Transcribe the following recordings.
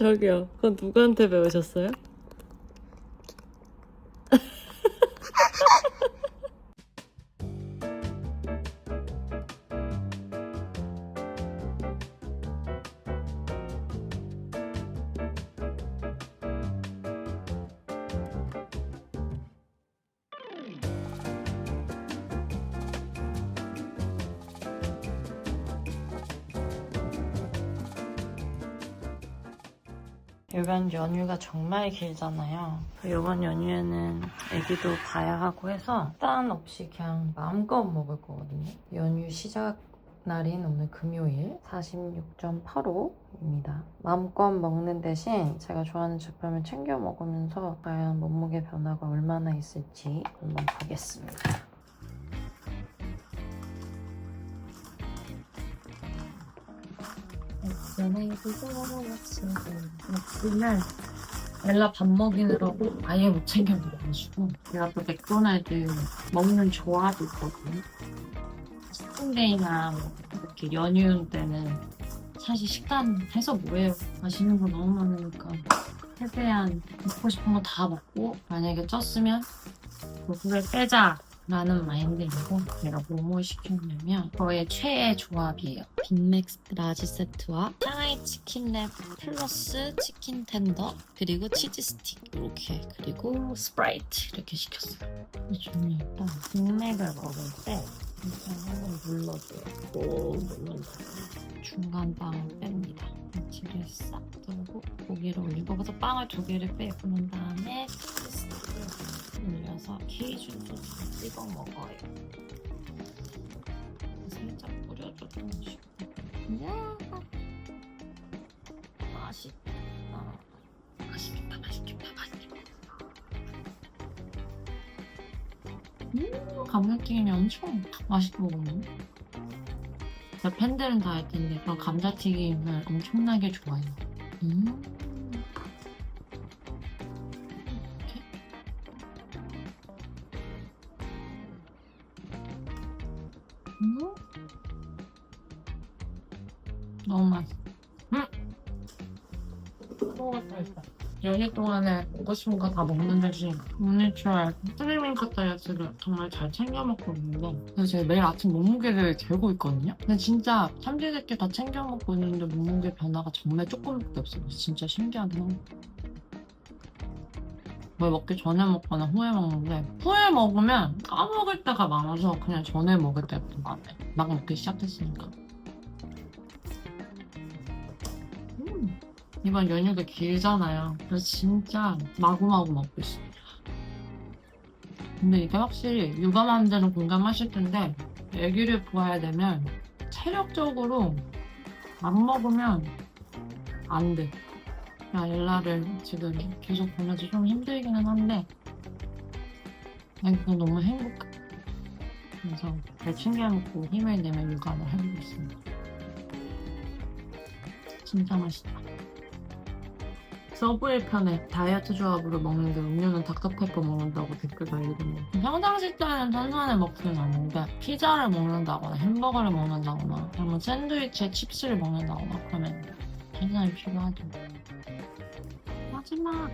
저기요, 그건 누구한테 배우셨어요? 이번 연휴가 정말 길잖아요. 이번 연휴에는 애기도 봐야 하고 해서 딴 없이 그냥 마음껏 먹을 거거든요. 연휴 시작 날인 오늘 금요일 46.85입니다. 마음껏 먹는 대신 제가 좋아하는 제품을 챙겨 먹으면서 과연 몸무게 변화가 얼마나 있을지 한번 보겠습니다. 오늘 엘라 밥 먹이느라고 아예 못 챙겨 먹어가지고 제가 또 맥도날드 먹는 조합이 있거든요. 스푼데이나 뭐 이렇게 연휴 때는 사실 식단 해서 뭐해요. 맛있는 거 너무 많으니까 최대한 먹고 싶은 거 다 먹고 만약에 쪘으면 고수를 빼자 라는 마인드이고 제가 뭐뭐 시켰냐면 저의 최애 조합이에요. 빅맥스 라지 세트와 상하이 치킨랩 플러스 치킨 텐더 그리고 치즈 스틱 이렇게 그리고 스프라이트 이렇게 시켰어요. 저는 일단 빅맥을 먹을 때 일단 한번 눌러줘요. 오 눌러줘요. 중간 빵을 뺍니다. 김치를 싹 들고 고기를 올리고 그래서 빵을 두 개를 빼고 난 다음에 치즈 스틱을 올려서 케이준 소스를 찍어 먹어요. 살짝 뿌려줘도 맛있고. 야 맛있다. 맛있겠다, 맛있겠다, 맛있겠다. 음, 감자튀김이 엄청 맛있게 먹었네. 제 팬들은 다 알 텐데, 저 감자튀김을 엄청나게 좋아해요. 음. 음. 너무 맛있어. 음. 먹었다 일단. 연휴 동안에 먹고 싶은 거 다 먹는 대신 오늘처럼 스트리밍 컷 다이어트를 정말 잘 챙겨 먹고 있는데 그래서 제가 매일 아침 몸무게를 재고 있거든요. 근데 진짜 삼시세끼 다 챙겨 먹고 있는데 몸무게 변화가 정말 조금밖에 없어요. 진짜 신기하긴 한 뭘 먹기 전에 먹거나 후에 먹는데 후에 먹으면 까먹을 때가 많아서 그냥 전에 먹을 때가 더 많아요. 막 먹기 시작했으니까. 음. 이번 연휴가 길잖아요. 그래서 진짜 마구마구 먹고 있어요. 근데 이게 확실히 육아맘들은 공감하실 텐데 애기를 구해야 되면 체력적으로 안 먹으면 안 돼. 야, 엘라를 지금 계속 보면서 좀 힘들기는 한데 난 그거 너무 행복해. 그래서 잘 챙겨먹고 힘을 내며 육아를 하고 있습니다. 진짜 맛있다. 서브웨이 편에 다이어트 조합으로 먹는데 음료는 닥터페퍼 먹는다고 댓글 달리던데 평상시 때는 탄산을 먹지는 않는데 피자를 먹는다거나 햄버거를 먹는다거나 아니면 샌드위치에 칩스를 먹는다거나 그러면 탄산이 필요하죠 마지막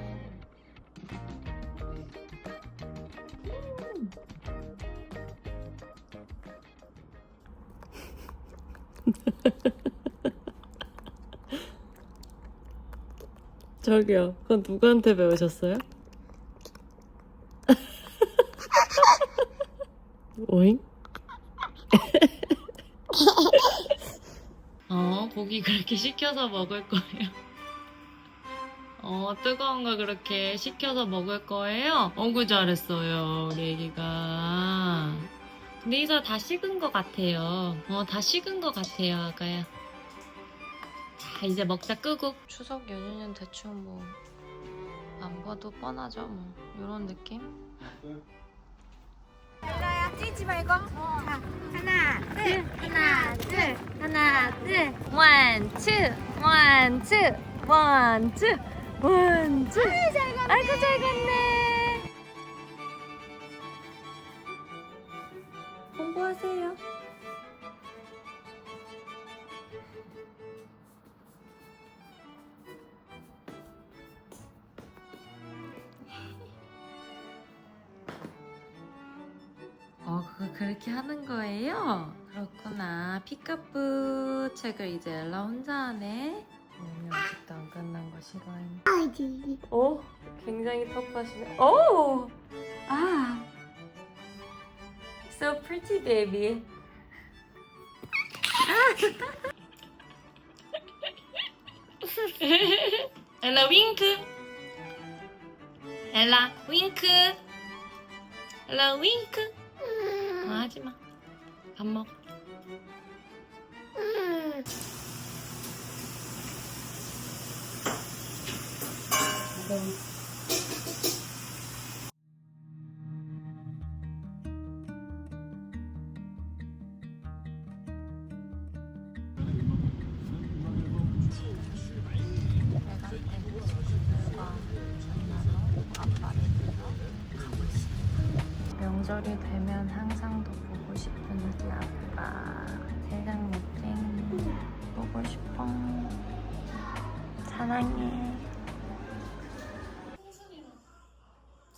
저기요, 그건 누구한테 배우셨어요? 오잉? 어 고기 그렇게 식혀서 먹을 거예요. 어 뜨거운 거 그렇게 식혀서 먹을 거예요? 어구 잘했어요 우리 애기가. 근데 이사 다 식은 것 같아요. 어 다 식은 것 같아요 아가야. 자 이제 먹자 끄고. 추석 연휴는 대충 뭐 안 봐도 뻔하죠 뭐. 이런 느낌? 야 찌지 말고. 자 하나 둘. 하나 둘. 하나 둘. 원 투 원 투 원 투 원투 잘 갔네. 아이고 잘 갔네 그렇게 하는 거예요? 그렇구나. 피카푸 책을 이제 엘라 혼자 하네. 오늘 아직도 안 끝난 거 싫어해. 아이지. 오, 굉장히 터프하시네. 오, 아, so pretty baby. 엘라 윙크. 엘라 윙크. 엘라 윙크. 아, 하지 마. 밥 먹어. 명절이 되면 항상 더 보고 싶은 우리 아빠 대장 멋쟁이 보고 싶어 사랑해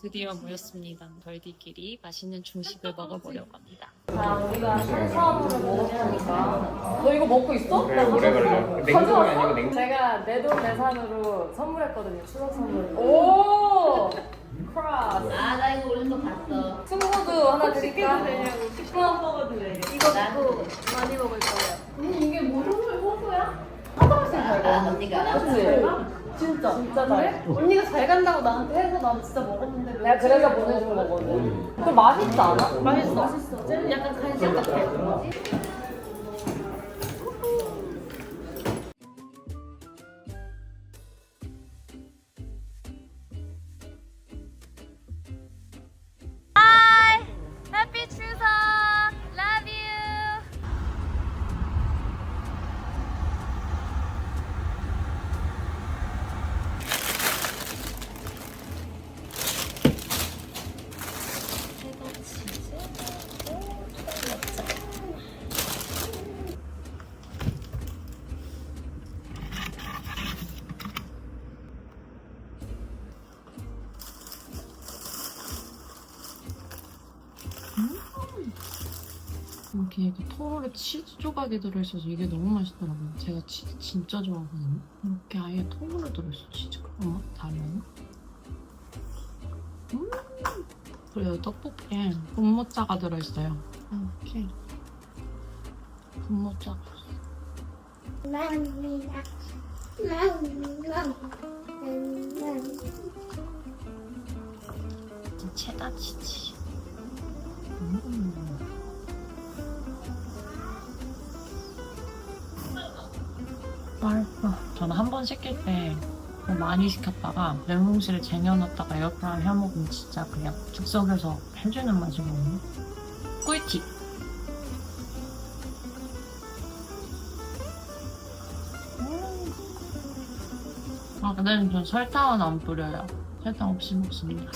드디어 모였습니다. 벌디끼리 맛있는 중식을 먹어보려고 합니다. 너 이거 먹고 있어? 네, 오래 걸려. 냉동이 아니고 냉동. 제가 내 돈 내산으로 선물했거든요. 추석 선물. 오! 크라스. 아, 나 이거 오는 거 봤어. 승모도 하나 드릴까? 시끄러 먹어도 돼. 이거 먹고 많이 먹을 거예요. 아, 언니가. 그치? 진짜. 진짜 잘해? 언니가 잘 간다고 나한테 해서 난 진짜 먹었는데. 내가 그래서 보내준 거거든. 그 맛있지 않아? 맛있어. 맛있어. 약간 간식 같아. 이렇게 이렇게 토로에 치즈 조각이 들어있어서 이게 너무 맛있더라고요. 제가 치즈 진짜 좋아하거든요. 이렇게 아예 통으로 들어있어 치즈가. 어머 다르네. 음 그리고 떡볶이에 분모짜가 들어있어요. 이렇게 분모짜. 체다 치즈. 음. 맛있어. 저는 한 번 시킬 때 많이 시켰다가 냉동실에 쟁여놨다가 에어프라이어 해먹으면 진짜 그냥 즉석에서 해주는 맛이거든요. 꿀팁! 음. 아, 근데 전 설탕은 안 뿌려요. 설탕 없이 먹습니다.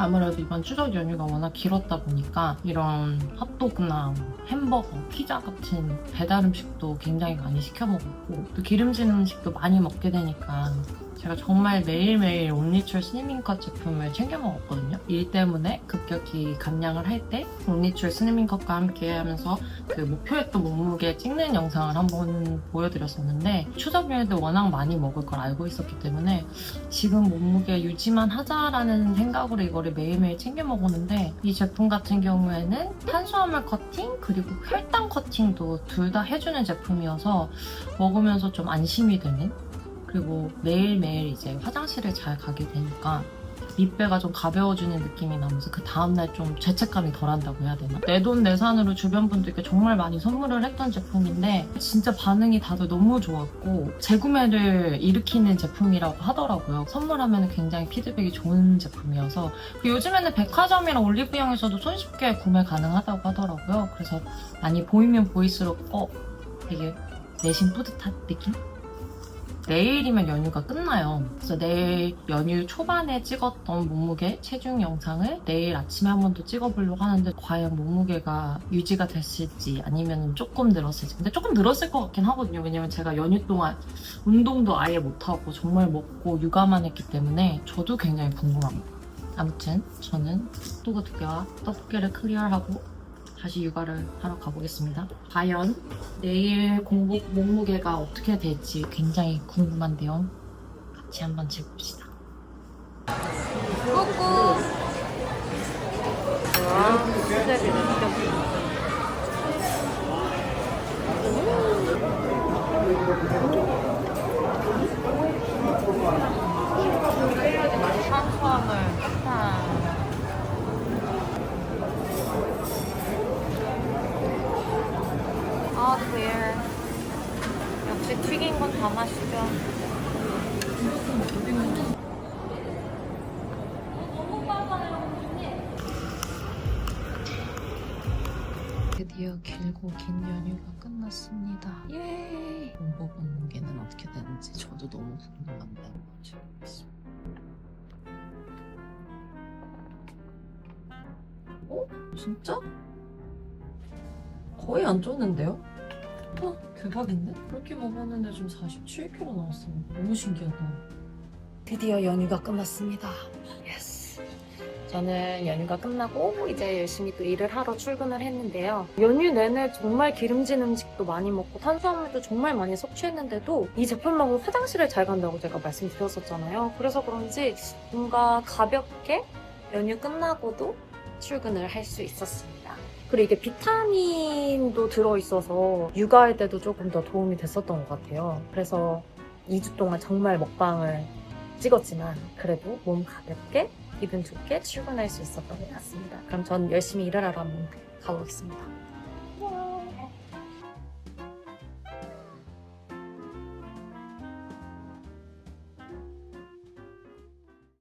아무래도 이번 추석 연휴가 워낙 길었다 보니까 이런 핫도그나 뭐 햄버거, 피자 같은 배달 음식도 굉장히 많이 시켜 먹었고 또 기름진 음식도 많이 먹게 되니까 제가 정말 매일매일 온리출 스리밍컷 제품을 챙겨 먹었거든요. 일 때문에 급격히 감량을 할 때 온리출 스리밍컷과 함께 하면서 그 목표했던 몸무게 찍는 영상을 한번 보여드렸었는데 연휴도 워낙 많이 먹을 걸 알고 있었기 때문에 지금 몸무게 유지만 하자라는 생각으로 이거를 매일매일 챙겨 먹었는데 이 제품 같은 경우에는 탄수화물 커팅 그리고 혈당 커팅도 둘 다 해주는 제품이어서 먹으면서 좀 안심이 되는 그리고 매일매일 이제 화장실을 잘 가게 되니까 밑배가 좀 가벼워지는 느낌이 나면서 그 다음날 좀 죄책감이 덜한다고 해야 되나? 내 돈 내산으로 주변 분들께 정말 많이 선물을 했던 제품인데 진짜 반응이 다들 너무 좋았고 재구매를 일으키는 제품이라고 하더라고요. 선물하면 굉장히 피드백이 좋은 제품이어서 그리고 요즘에는 백화점이랑 올리브영에서도 손쉽게 구매 가능하다고 하더라고요. 그래서 많이 보이면 보일수록 어 되게 내심 뿌듯한 느낌? 내일이면 연휴가 끝나요. 그래서 내일 연휴 초반에 찍었던 몸무게 체중 영상을 내일 아침에 한 번 더 찍어보려고 하는데 과연 몸무게가 유지가 됐을지 아니면 조금 늘었을지 근데 조금 늘었을 것 같긴 하거든요. 왜냐면 제가 연휴 동안 운동도 아예 못하고 정말 먹고 육아만 했기 때문에 저도 굉장히 궁금합니다. 아무튼 저는 핫도그 두 개와 떡볶이를 클리어하고 다시 육아를 하러 가보겠습니다. 과연 내일 공복 몸무게가 어떻게 될지 굉장히 궁금한데요. 같이 한번 재봅시다. 탄수화물 딱 아, 역시 튀긴 건 다 맛있죠. 드디어 길고 긴 연휴가 끝났습니다. 예! 공복 몸무게는 어떻게 되는지 저도 너무 궁금한데. 지켜보겠습니다. 어? 진짜? 거의 안 쪘는데요? 어, 대박인데? 그렇게 먹었는데 좀 47kg 나왔어요. 너무 신기하다. 드디어 연휴가 끝났습니다. 예스. 저는 연휴가 끝나고 이제 열심히 또 일을 하러 출근을 했는데요. 연휴 내내 정말 기름진 음식도 많이 먹고 탄수화물도 정말 많이 섭취했는데도 이 제품만으로 화장실을 잘 간다고 제가 말씀드렸었잖아요. 그래서 그런지 뭔가 가볍게 연휴 끝나고도 출근을 할 수 있었습니다. 그리고 이게 비타민도 들어있어서 육아할 때도 조금 더 도움이 됐었던 것 같아요. 그래서 2주 동안 정말 먹방을 찍었지만 그래도 몸 가볍게 기분 좋게 출근할 수 있었던 것 같습니다. 그럼 전 열심히 일을 하러 한번 가보겠습니다.